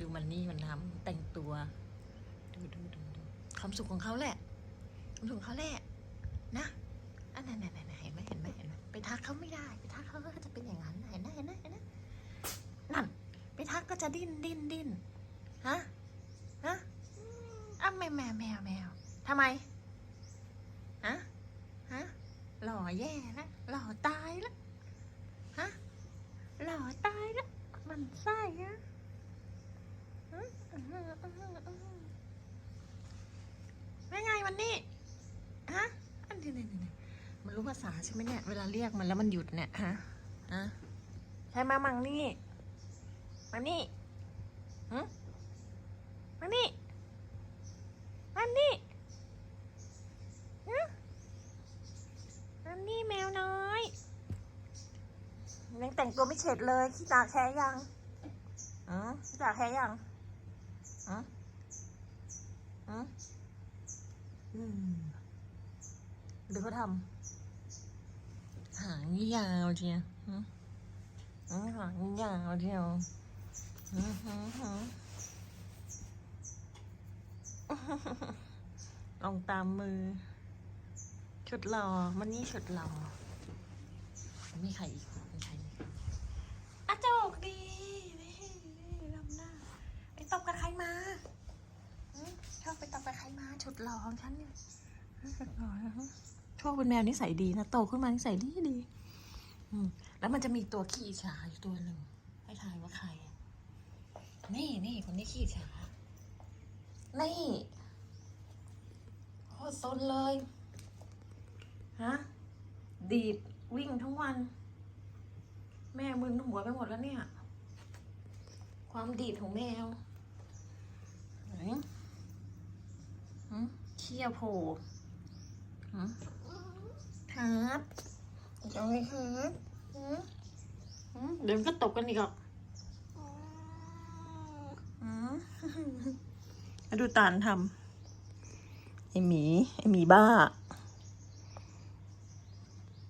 ดูมันนี่มันทำแต่งตัวดูดูดูดูความสุขของเขาแหละ ความสุขของเขาแหละ นะอันนั้นนั่นนั่นเห็นไหมเห็นไหมเห็นไหมไปทักเขาไม่ได้ ไปทักเขาก็จะเป็นอย่างนั้นเห็นไหมเห็นไหมเห็นไหมนั่น ไปทักก็จะดิ้นดิ้นดิ้นฮะฮะอ้าแมวแมวแมวแมวทำไมฮะฮะหล่อแย่แล้วหล่อตายแล้วฮะหล่อตายแล้วมันไส้อะ ฮะอื้อหืออื้อหืออื้อหือไงวันนี้ ฮะ อันนี้นี่นี่มันรู้ภาษาใช่ไหมเนี่ย เวลาเรียกมันแล้วมันหยุดเนี่ย ฮะฮะใช่มามังนี่ มานี่หืมมานี่มานี่ฮะมานี่แมวน้อยยังแต่งตัวไม่เสร็จเลยขี้ตาแค่ยังอ๋อขี้ตาแค่ยัง อ๋ออ๋ออืมดูเขาทำหางยาวเชียวอืมอืมหางยาวเชียวอืมหืมหืมลองตามมือ ชุดหล่อมันนี่ชุดหล่อมีใครอีกมีใครอีกอาโจกดีนี่นี่ลำหน้าไปตบกับใครมาหืมชอบไปตบกับใครมาชุด หล่อของฉันเนี่ยชุดหล่อนะโชคเป็นแมวนิสัยดีนะโตขึ้นมานิสัยดีดีแล้วมันจะมีตัวขี้ฉาอยู่ตัวหนึ่งให้ทายว่าใคร นี่นี่คนนี้ขี้ฉานี่โคตรซนเลยฮะดีดวิ่งทั้งวัน แม่มึนหัวไปหมดแล้วเนี่ย ความดีดของแมวไหนหืมเขี้ยวโผล่หืมครับจะเอาไงครับหืมหืมเดี๋ยวมันก็ตกกันอีกหรอกหืมมาดูตาลทำไอหมี ไอหมีบ้า